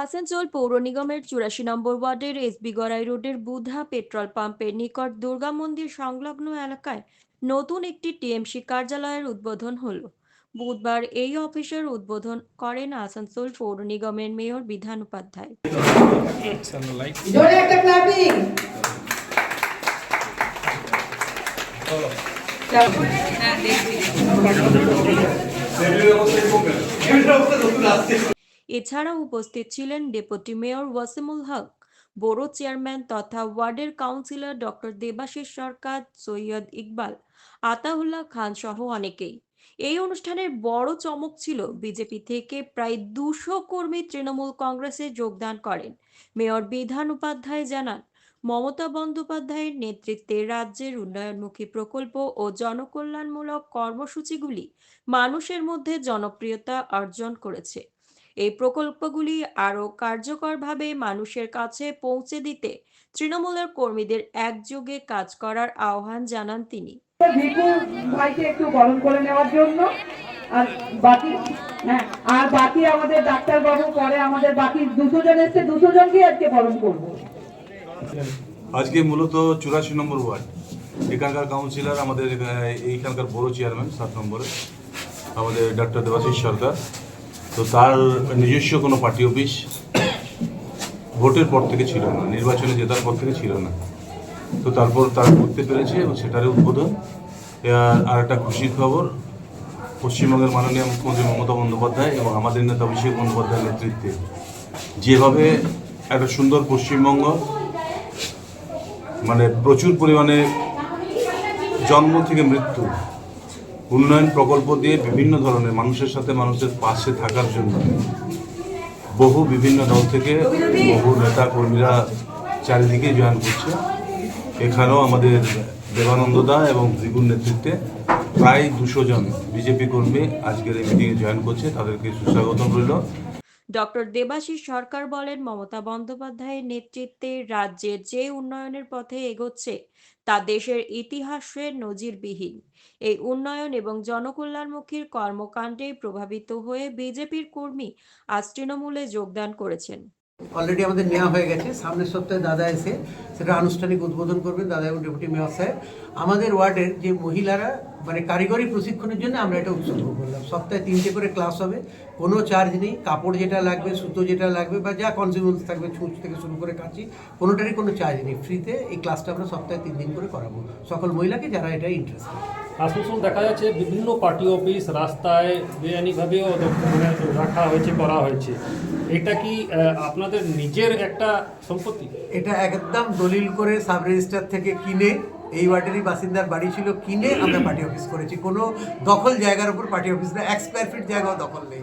আসানসোল পৌর নিগমের চুরাশি নম্বর ওয়ার্ডের এসবি গড়াই রোডের বুধা পেট্রোল পাম্পের নিকট দুর্গা মন্দির সংলগ্ন এলাকায় নতুন একটি টিএমসি কার্যালয়ের উদ্বোধন হলো। বুধবার এই অফিসের উদ্বোধন করেন আসানসোল পৌর নিগমের মেয়র বিধান উপাধ্যায়। একটা এছাড়াও উপস্থিত ছিলেন deputy mayor Wasimul Haq, borough chairman তথা ওয়ার্ডের কাউন্সিলর ডক্টর দেবাশিস সরকার, সৈয়দ ইকবাল, আতাউল্লাহ খান সহ অনেকেই। এই অনুষ্ঠানের বড় চমক ছিল বিজেপি থেকে প্রায় দুশো কর্মী তৃণমূল কংগ্রেসে যোগদান করেন। মেয়র বিধান উপাধ্যায় জানান, মমতা বন্দ্যোপাধ্যায়ের নেতৃত্বে রাজ্যের উন্নয়নমুখী প্রকল্প ও জনকল্যাণমূলক কর্মসূচিগুলি মানুষের মধ্যে জনপ্রিয়তা অর্জন করেছে। এই প্রকল্পগুলি আরও কার্যকরভাবে মানুষের কাছে পৌঁছে দিতে তৃণমূলের কর্মীদের একযোগে কাজ করার আহ্বান জানান তিনি। ভিকু ভাইকে একটু বরণ করে নেওয়ার জন্য। আর বাকি হ্যাঁ আর বাকি আমাদের ডাক্তার বাবু পরে আমাদের বাকি দুশো জন এসছে দুশো জনকে আজকে বরণ করব। আজকে মূলত চুরাশি নম্বর ওয়ার্ড। এখানকার কাউন্সিলর আমাদের এইখানকার বড় চেয়ারম্যান সাত নম্বরে। আমাদের ডক্টর দেবাশিস সরকার। তো তার নিজস্ব কোনো পার্টি অফিস ভোটের পর থেকে ছিল না, নির্বাচনে জেতার পর থেকে ছিল না। তো তারপর তারা করতে পেরেছে এবং সেটারই উদ্বোধন। আর একটা খুশির খবর, পশ্চিমবঙ্গের মাননীয় মুখ্যমন্ত্রী মমতা বন্দ্যোপাধ্যায় এবং আমাদের নেতা অভিষেক বন্দ্যোপাধ্যায়ের নেতৃত্বে যেভাবে একটা সুন্দর পশ্চিমবঙ্গ মানে প্রচুর পরিমাণে জন্ম থেকে মৃত্যু উন্নয়ন প্রকল্প দিয়ে বিভিন্ন ধরনের মানুষের সাথে মানুষের পাশে থাকার জন্য বহু বিভিন্ন দল থেকে বহু নেতা কর্মীরা চারিদিকে জয়েন করছে। এখানেও আমাদের দেবানন্দ দা এবং দ্বিগুণ নেতৃত্বে প্রায় দুশো জন বিজেপি কর্মী আজকের এই মিটিংয়ে জয়েন করছে। তাদেরকে সুস্বাগতম রইল। ডক্টর দেবাশিস সরকার বলেন, মমতা বন্দ্যোপাধ্যায়ের নেতৃত্বে রাজ্যের যে উন্নয়নের পথে এগোচ্ছে, তা দেশের ইতিহাসে নজিরবিহীন। এই উন্নয়ন এবং জনকল্যাণমুখীর কর্মকাণ্ডে প্রভাবিত হয়ে বিজেপির কর্মী আজ তৃণমূলে যোগদান করেছেন। অলরেডি আমাদের নেওয়া হয়ে গেছে। সামনের সপ্তাহে দাদা এসে সেটা আনুষ্ঠানিক উদ্বোধন করবেন, দাদা এবং ডেপুটি মেয়র সাহেব। আমাদের ওয়ার্ডের যে মহিলারা মানে কারিগরি প্রশিক্ষণের জন্য আমরা এটা উৎসর্গ করলাম। সপ্তাহে তিনটে করে ক্লাস হবে। কোনো চার্জ নেই। কাপড় যেটা লাগবে সুতো যেটা লাগবে বা যা কনজিউমেন্টস থাকবে ছুঁচ থেকে শুরু করে কাঁচি কোনোটারই কোনো চার্জ নেই। ফ্রিতে এই ক্লাসটা আমরা সপ্তাহে তিন দিন করে করাবো। সকল মহিলাকে যারা এটা ইন্টারেস্টেড আসানসোল দেখা যাচ্ছে বিভিন্ন পার্টি অফিস রাস্তায় বেআইনিভাবেও রাখা হয়েছে করা হয়েছে। এটা কি আপনাদের নিজের একটা সম্পত্তি? এটা একদম দলিল করে সাব রেজিস্টার থেকে কিনে এই ওয়ার্ডেরই বাসিন্দার বাড়ি ছিল, কিনে আমরা পার্টি অফিস করেছি। কোনো দখল জায়গার উপর পার্টি অফিস না, এক স্কোয়ার ফিট জায়গাও দখল নেই।